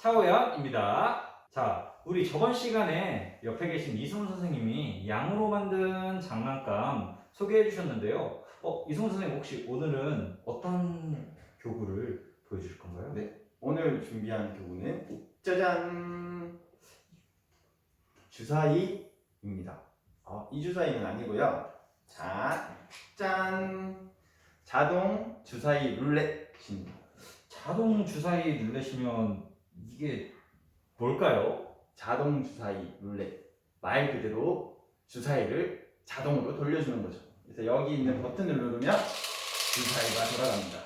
차오연입니다. 자, 우리 저번 시간에 옆에 계신 이승훈 선생님이 양으로 만든 장난감 소개해 주셨는데요. 어, 이승훈 선생님 혹시 오늘은 어떤 교구를 보여주실 건가요? 네. 오늘 준비한 교구는 짜잔 주사위입니다. 어, 이 주사위는 아니고요. 자, 짠 자동 주사위 룰렛입니다. 자동 주사위 누르시면 이게 뭘까요? 자동 주사위 룰렛 말 그대로 주사위를 자동으로 돌려주는 거죠. 그래서 여기 있는 버튼을 누르면 주사위가 돌아갑니다.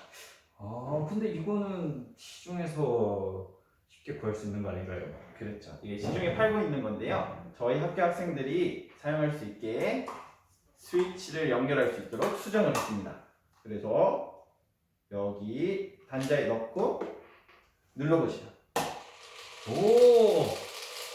아, 근데 이거는 시중에서 쉽게 구할 수 있는 거 아닌가요? 그렇죠. 이게 시중에 팔고 있는 건데요. 저희 학교 학생들이 사용할 수 있게 스위치를 연결할 수 있도록 수정을 했습니다. 그래서 여기 단자에 넣고 눌러보시면 오!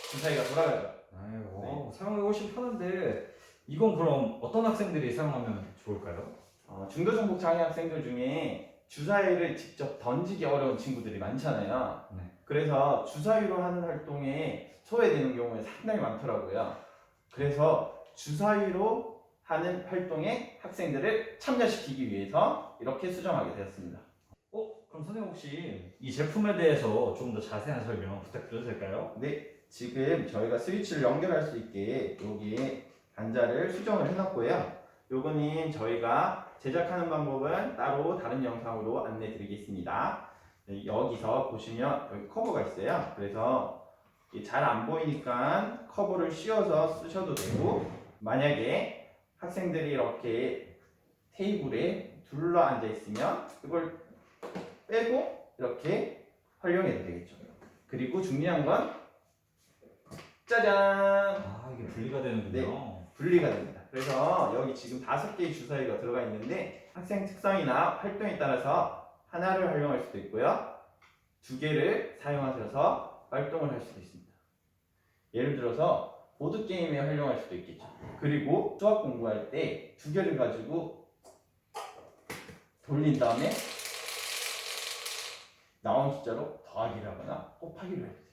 주사위가 돌아가죠. 아유, 어, 사용하기 훨씬 편한데 이건 그럼 어떤 학생들이 사용하면 좋을까요? 어, 중도 정복 장애 학생들 중에 주사위를 직접 던지기 어려운 친구들이 많잖아요. 네. 그래서 주사위로 하는 활동에 소외되는 경우가 상당히 많더라고요. 그래서 주사위로 하는 활동에 학생들을 참여시키기 위해서 이렇게 수정하게 되었습니다. 어, 그럼 선생님 혹시 이 제품에 대해서 조금 더 자세한 설명 부탁드려도 될까요? 네, 지금 저희가 스위치를 연결할 수 있게 여기에 단자를 수정을 해놨고요. 요거는 저희가 제작하는 방법은 따로 다른 영상으로 안내 드리겠습니다. 네, 여기서 보시면 여기 커버가 있어요. 그래서 잘 안 보이니까 커버를 씌워서 쓰셔도 되고 만약에 학생들이 이렇게 테이블에 둘러 앉아 있으면 이걸 빼고 이렇게 활용해도 되겠죠. 그리고 중요한 건 짜잔 아, 이게 분리가 되는군요. 분리가 됩니다. 그래서 여기 지금 다섯 개의 주사위가 들어가 있는데 학생 특성이나 활동에 따라서 하나를 활용할 수도 있고요. 두 개를 사용하셔서 활동을 할 수도 있습니다. 예를 들어서 보드 게임에 활용할 수도 있겠죠. 그리고 수학 공부할 때 두 개를 가지고 돌린 다음에 나온 숫자로 더하기를 하거나 곱하기를 해도 되겠죠.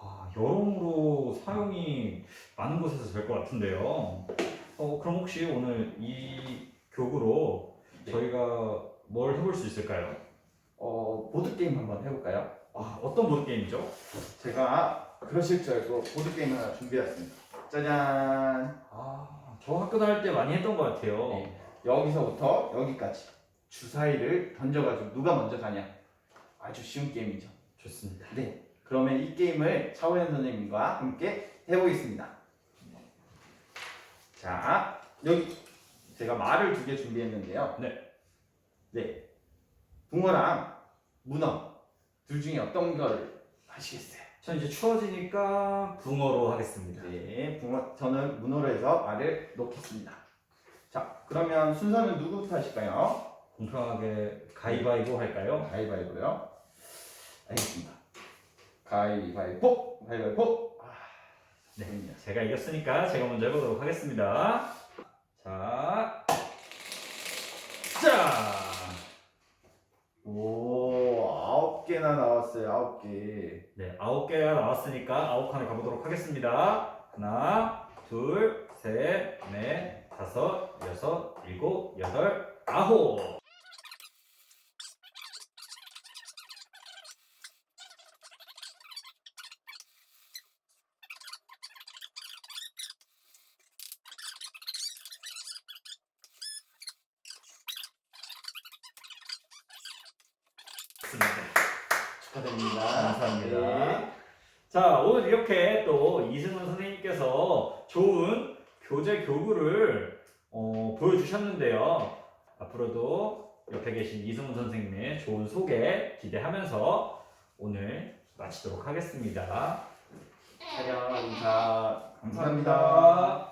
아, 여러모로 사용이 많은 곳에서 될 것 같은데요. 어, 그럼 혹시 오늘 이 교구로 네. 저희가 뭘 해볼 수 있을까요? 어, 보드 게임 한번 해볼까요? 아, 어떤 보드 게임이죠? 제가 그러실 줄 알고 보드게임 하나 준비했습니다. 짜잔! 아, 저 학교 다닐 때 많이 했던 것 같아요. 네. 여기서부터 여기까지 주사위를 던져가지고 누가 먼저 가냐. 아주 쉬운 게임이죠. 좋습니다. 네. 그러면 이 게임을 차호연 선생님과 함께 해보겠습니다. 자, 여기 제가 말을 두 개 준비했는데요. 네. 네. 붕어랑 문어 둘 중에 어떤 걸 하시겠어요? 전 이제 추워지니까 붕어로 하겠습니다. 네, 붕어, 저는 문어로 해서 말을 놓겠습니다. 자, 그러면 순서는 누구부터 하실까요? 공평하게 가위바위보 할까요? 가위바위보요. 알겠습니다. 가위바위보, 가위바위보. 아, 네. 좋습니다. 제가 이겼으니까 제가 먼저 해보도록 하겠습니다. 자, 자, 오, 아홉 개나 나왔어요. 아홉 개. 네 아홉 개가 나왔으니까 아홉 칸을 가보도록 하겠습니다. 하나, 둘, 셋, 넷, 다섯, 여섯, 일곱, 여덟, 아홉. 축하드립니다. 감사합니다. 네. 자, 오늘 이렇게 또 이승훈 선생님께서 좋은 교재 교구를 어, 보여주셨는데요. 앞으로도 옆에 계신 이승훈 선생님의 좋은 소개 기대하면서 오늘 마치도록 하겠습니다. 촬영 인사 감사합니다. 감사합니다.